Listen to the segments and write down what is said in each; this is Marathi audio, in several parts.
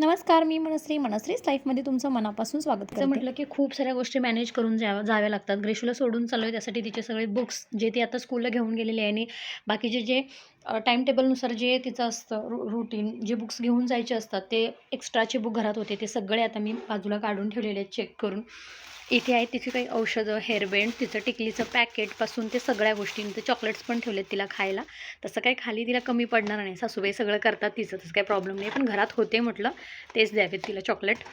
नमस्कार मी मनश्री. मनश्रीच लाईफमध्ये तुमचं मनापासून स्वागत करते. म्हटलं की खूप साऱ्या गोष्टी मॅनेज करून जाव्या जाव्या लागतात. ग्रेशूला सोडून चालू आहे त्यासाठी तिचे सगळे बुक्स जे ती आता स्कूलला घेऊन गेलेले आहे आणि बाकीचे जे टाईम टेबलनुसार जे तिचं असतं रू रुटीन जे बुक्स घेऊन जायचे असतात ते एक्स्ट्राचे बुक घरात होते ते सगळे आता मी बाजूला काढून ठेवलेले आहेत चेक करून. इथे आहेत तिची काही औषधं हेअरबँड तिचं टिकलीचं पॅकेटपासून ते सगळ्या गोष्टी ते चॉकलेट्स पण ठेवलेत तिला खायला. तसं काही खाली तिला कमी पडणार नाही. सासूबाई सगळं करतात तिचं तसं काही प्रॉब्लेम नाही. पण घरात होते म्हटलं तेच द्यावेत तिला चॉकलेट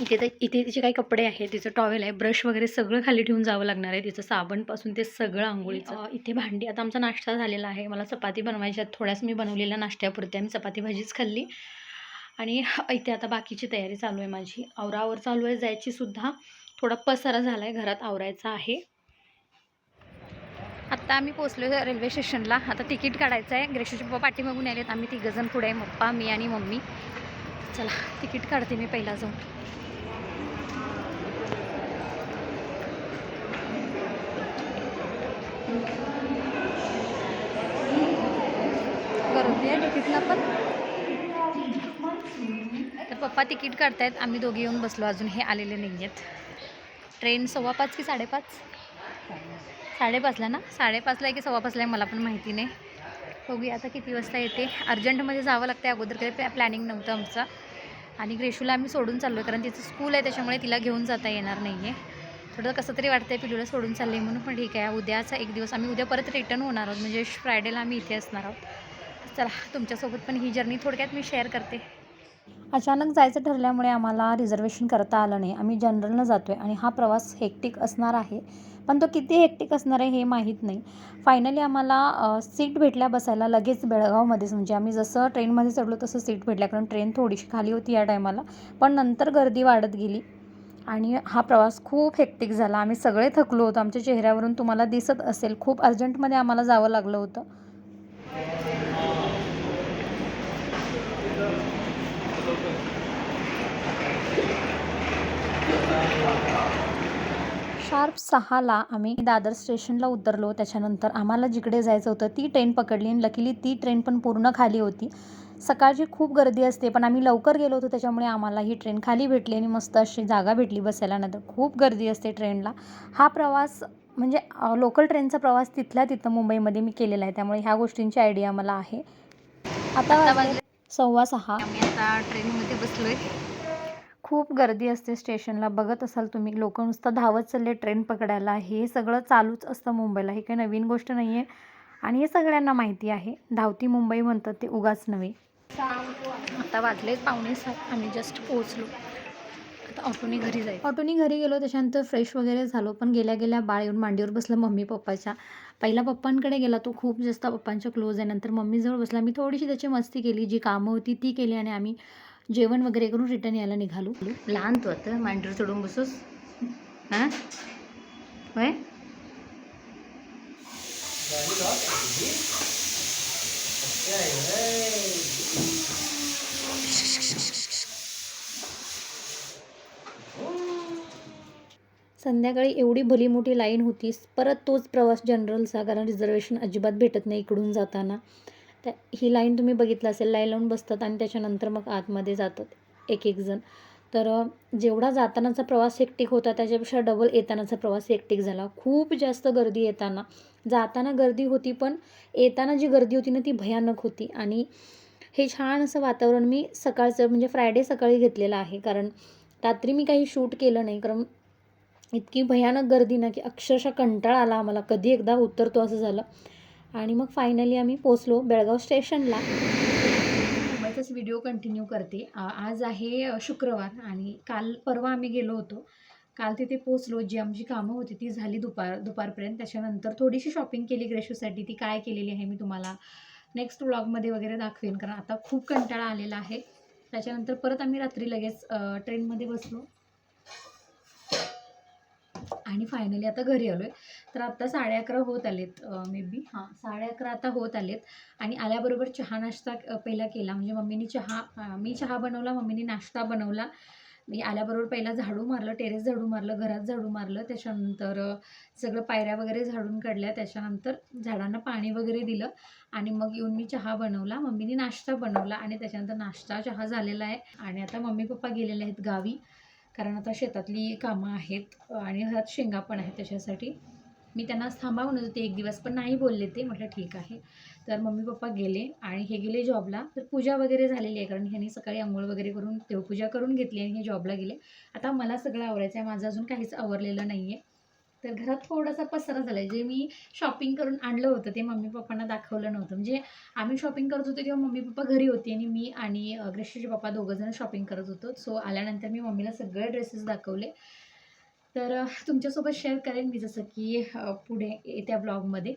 इथे तर इथे तिचे काही कपडे आहेत तिचं टॉवेल आहे ब्रश वगैरे सगळं खाली ठेवून जावं लागणार आहे तिचं साबणपासून ते सगळं आंघोळीचं. इथे भांडी आता आमचा नाश्ता झालेला आहे. मला चपाती बनवायच्या थोड्याच मी बनवलेल्या नाश्त्यापुरत्या. आम्ही चपाती भाजीच खाल्ली. आणि इथे आता बाकीची तयारी चालू आहे माझी. आवरावर चालू आहे. जायची सुद्धा थोडा पसारा झाला आहे घरात आवरायचा आहे. आत्ता आम्ही पोचलो रेल्वे स्टेशनला. आता तिकीट काढायचं आहे ग्रेशूचे पप्पा पाठीमागून आलेत आम्ही तिघजण पुढे आहे. पप्पा मी आणि मम्मी. चला तिकीट काढते मी पहिला जाऊन. गर्दी आहे तिकीटला पण. तर पप्पा तिकीट काढतायत. आम्ही दोघे येऊन बसलो. अजून हे आलेले नाही आहेत ट्रेन सव्वा पाच की साडेपाच? साडेपाचला ना? साडेपाचला आहे की सव्वा पाचला आहे मला पण माहिती नाही. बघूया आता किती वाजता येते. अर्जंटमध्ये जावं लागतं अगोदर काही प्लॅ प्लॅनिंग नव्हतं आमचं. आणि ग्रेशूला आम्ही सोडून चाललो आहे कारण तिचं स्कूल आहे त्याच्यामुळे तिला घेऊन जाता येणार नाही आहे थोडं कसं तरी वाटतं आहे पिलूला सोडून चालले म्हणून पण ठीक आहे. उद्याचा एक दिवस आम्ही उद्या परत रिटर्न होणार आहोत. म्हणजे फ्रायडेला आम्ही इथे असणार आहोत. चला तुमच्यासोबत पण ही जर्नी थोडक्यात मी शेअर करते. अचानक जायचं ठरल्यामुळे आम्हाला रिझर्वेशन करता आलं नाही. आम्ही जनरलनं जातो आहे आणि हा प्रवास हेक्टिक असणार आहे. पण तो किती हेक्टिक असणार आहे हे माहीत नाही. फायनली आम्हाला सीट भेटल्या बसायला लगेच बेळगावमध्येच. म्हणजे आम्ही जसं ट्रेनमध्ये चढलो तसं सीट भेटल्या. कारण ट्रेन थोडीशी खाली होती या टायमाला पण नंतर गर्दी वाढत गेली. आणि हा प्रवास खूप हेक्टिक झाला. आम्ही सगळे थकलो होतो. आमच्या चेहऱ्यावरून तुम्हाला दिसत असेल. खूप अर्जंटमध्ये आम्हाला जावं लागलं होतं. शार्प सहाला आम्ही दादर स्टेशनला उतरलो. त्याच्यानंतर आम्हाला जिकडे जायचं होतं ती ट्रेन पकडली आणि लकीली ती ट्रेन पण पूर्ण खाली होती. सकाळची खूप गर्दी असते पण आम्ही लवकर गेलो होतो त्याच्यामुळे आम्हाला ही ट्रेन खाली भेटली आणि मस्त अशी जागा भेटली बसायला. नंतर खूप गर्दी असते ट्रेनला. हा प्रवास म्हणजे लोकल ट्रेनचा प्रवास तिथल्या तिथं मुंबईमध्ये मी केलेला आहे. त्यामुळे ह्या गोष्टींची आयडिया मला आहे. आता वाजले सव्वा सहा. आम्ही आता ट्रेनमध्ये बसलोय. खूप गर्दी असते स्टेशनला. बघत असाल तुम्ही लोक नुसतं धावत चालले ट्रेन पकडायला. हे सगळं चालूच असतं मुंबईला. ही काही नवीन गोष्ट नाही आहे आणि हे सगळ्यांना माहिती आहे. धावती मुंबई म्हणतात ते उगाच नव्हे. आता वाजले पावणे सात आम्ही जस्ट पोहोचलो. ऑटोनी घरी जायचं ऑटोनी घरी गेलो त्याच्यानंतर फ्रेश वगैरे झालो. पण गेल्या गेल्या बाळ येऊन मांडीवर बसलं मम्मी पप्पाच्या. पहिला पप्पांकडे गेला तो खूप जास्त पप्पांच्या क्लोज आहे. नंतर मम्मीजवळ बसला. मी थोडीशी त्याची मस्ती केली जी कामं होती ती केली आणि आम्ही जेवण वगैरे करून रिटर्न यायला निघालो. लहान तू आता मांडीवर चढून बसूस. हां? होय? संध्याकाळी एवढी भली मोठी लाईन होती परत तोच प्रवास जनरलचा कारण रिझर्वेशन अजिबात भेटत नाही इकडून जाताना. त्या ही लाईन तुम्ही बघितलं असेल लाईन लावून बसतात आणि त्याच्यानंतर मग आतमध्ये जातात एक एक जण. तर जेवढा जातानाचा प्रवास हेक्टिक होता त्याच्यापेक्षा डबल येतानाचा प्रवास हेक्टिक झाला. खूप जास्त गर्दी येताना. जाताना गर्दी होती पण येताना जी गर्दी होती ना ती भयानक होती. आणि हे छान असं वातावरण मी सकाळचं म्हणजे फ्रायडे सकाळी घेतलेलं आहे. कारण रात्री मी काही शूट केलं नाही. कारण इतकी भयानक गर्दी ना की अक्षरशः कंटाळा आला आम्हाला. कधी एकदा उतरतो असं झालं. आणि मग फायनली आम्ही पोचलो बेळगाव स्टेशनला. मुंबईचाच व्हिडिओ कंटिन्यू करते. आज आहे शुक्रवार आणि काल परवा आम्ही गेलो होतो. काल तिथे पोचलो जी आमची कामं होती ती झाली दुपार दुपारपर्यंत. त्याच्यानंतर थोडीशी शॉपिंग केली ग्रेशूसाठी. ती काय केलेली आहे मी तुम्हाला नेक्स्ट व्लॉगमध्ये वगैरे दाखवेन. कारण आता खूप कंटाळा आलेला आहे. त्याच्यानंतर परत आम्ही रात्री लगेच ट्रेनमध्ये बसलो. आणि फायनली आता घरी आलो आहे तर आत्ता साडे अकरा होत आलेत मे बी हां साडे अकरा आता होत आलेत. आणि आल्याबरोबर चहा नाश्ता पहिला केला. म्हणजे मम्मीनी चहा मी चहा बनवला मम्मीनी नाश्ता बनवला. मी आल्याबरोबर पहिला झाडू मारलं टेरेस झाडू मारलं घरात झाडू मारलं. त्याच्यानंतर सगळं पायऱ्या वगैरे झाडून काढल्या. त्याच्यानंतर झाडांना पाणी वगैरे दिलं. आणि मग येऊन मी चहा बनवला. मम्मीने नाश्ता बनवला. आणि त्याच्यानंतर नाश्ता चहा झालेला आहे. आणि आता मम्मी पप्पा गेलेले आहेत गावी. कारण आता शेतातली कामं आहेत आणि घरात शेंगा पण आहेत त्याच्यासाठी. मी त्यांना थांबावून म्हणत होते एक दिवस पण नाही बोलले ते. म्हटलं ठीक आहे. तर मम्मी पप्पा गेले आणि हे गेले जॉबला. तर पूजा वगैरे झालेली आहे कारण ह्यांनी सकाळी आंघोळ वगैरे करून देवपूजा करून घेतली आणि हे जॉबला गेले. आता मला सगळं आवरायचं आहे. माझं अजून काहीच आवरलेलं नाही आहे तर घरात थोडासा पसारा झाला आहे जे मी शॉपिंग करून आणलं होतं ते मम्मी पप्पांना दाखवलं नव्हतं. म्हणजे आम्ही शॉपिंग करत होतो तेव्हा मम्मी पप्पा घरी होते आणि मी आणि अ, ग्रेशीचे पप्पा दोघंजण शॉपिंग करत होतो. सो आल्यानंतर मी मम्मीला सगळे ड्रेसेस दाखवले. तर तुमच्यासोबत शेअर करेन मी जसं की पुढे येत्या ब्लॉगमध्ये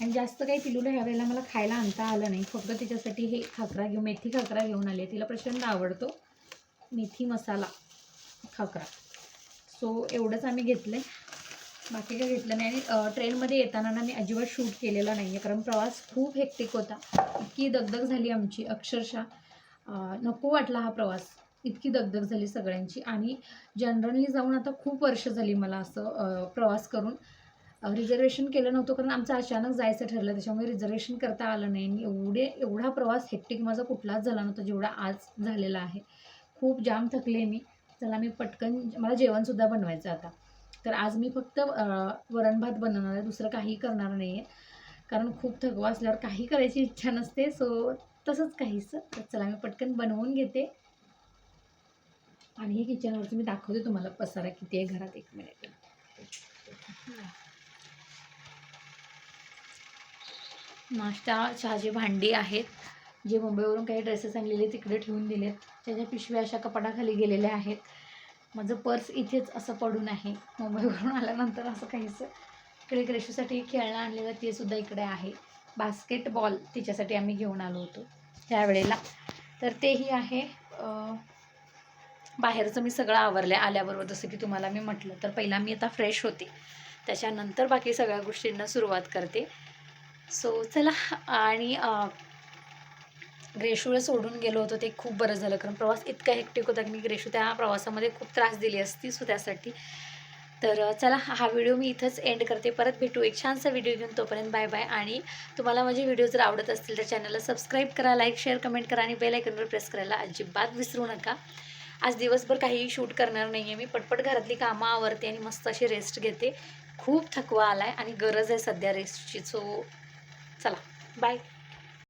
आणि जास्त काही पिलूला ह्या वेळेला मला खायला आणता आलं नाही. फक्त तिच्यासाठी हे खाकरा घेऊन मेथी खाकरा घेऊन आले तिला प्रचंड आवडतो मेथी मसाला खाकरा. सो एवढंच आम्ही घेतलं आहे बाकी काही घेतलं नाही. आणि ट्रेनमध्ये येताना ना मी अजिबात शूट केलेला नाही आहे कारण प्रवास खूप हेक्टिक होता. इतकी दगदग झाली आमची अक्षरशः. नको वाटला हा प्रवास. इतकी दगदग झाली सगळ्यांची. आणि जनरली जाऊन आता खूप वर्ष झाली मला असं प्रवास करून. रिझर्वेशन केलं नव्हतं कारण आमचं अचानक जायचं ठरलं. त्याच्यामुळे रिझर्वेशन करता आलं नाही. आणि एवढे एवढा प्रवास हेक्टिक माझा कुठलाच झाला नव्हता जेवढा आज झालेला आहे. खूप जाम थकले मी. चला मी पटकन मला जेवणसुद्धा बनवायचं आता. तर आज मी फक्त वरण भात बनवणार आहे दुसरं काही करणार नाही आहे कारण खूप थकवा असल्यावर काही करायची इच्छा नसते सो तसंच काहीचं तर चला मी पटकन बनवून घेते. आणि हे किचनवरचं मी दाखवते तुम्हाला पसारा किती आहे घरात एक मिनिट नाश्ता चहाची भांडी आहेत. जे मुंबईवरून काही ड्रेसेस आणलेले तिकडे ठेवून दिलेत. त्याच्या पिशव्या अशा कपाटाखाली गेलेल्या आहेत. माझं पर्स इथेच असं पडून आहे. मुंबईवरून आल्यानंतर असं काहीसं इकडे ग्रेशूसाठी खेळणं आणलेलं ते सुद्धा इकडे आहे. बास्केटबॉल तिच्यासाठी आम्ही घेऊन आलो होतो त्यावेळेला. तर तेही आहे. बाहेरचं मी सगळं आवरलं आहे आल्याबरोबर जसं की तुम्हाला मी म्हटलं. तर पहिला मी आता फ्रेश होते. त्याच्यानंतर बाकी सगळ्या गोष्टींना सुरुवात करते. सो चला आणि ग्रेशूला सोडून गेलो होतो ते खूप बरं झालं. कारण प्रवास इतका हेक्टिक होता की मी ग्रेशू त्या प्रवासामध्ये खूप त्रास दिली असती सो त्यासाठी. तर चला हा व्हिडिओ मी इथंच एंड करते. परत भेटू. एक छानसा व्हिडिओ घेऊन तोपर्यंत बाय बाय आणि तुम्हाला माझे व्हिडिओ जर आवडत असतील तर चॅनलला सबस्क्राईब करा लाईक शेअर कमेंट करा आणि बेल आयकनवर प्रेस करायला अजिबात विसरू नका. आज दिवसभर काहीही शूट करणार नाही आहे मी. पटपट घरातली कामं आवरते आणि मस्त अशी रेस्ट घेते. खूप थकवा आला आहे आणि गरज आहे सध्या रेस्टची सो चला. बाय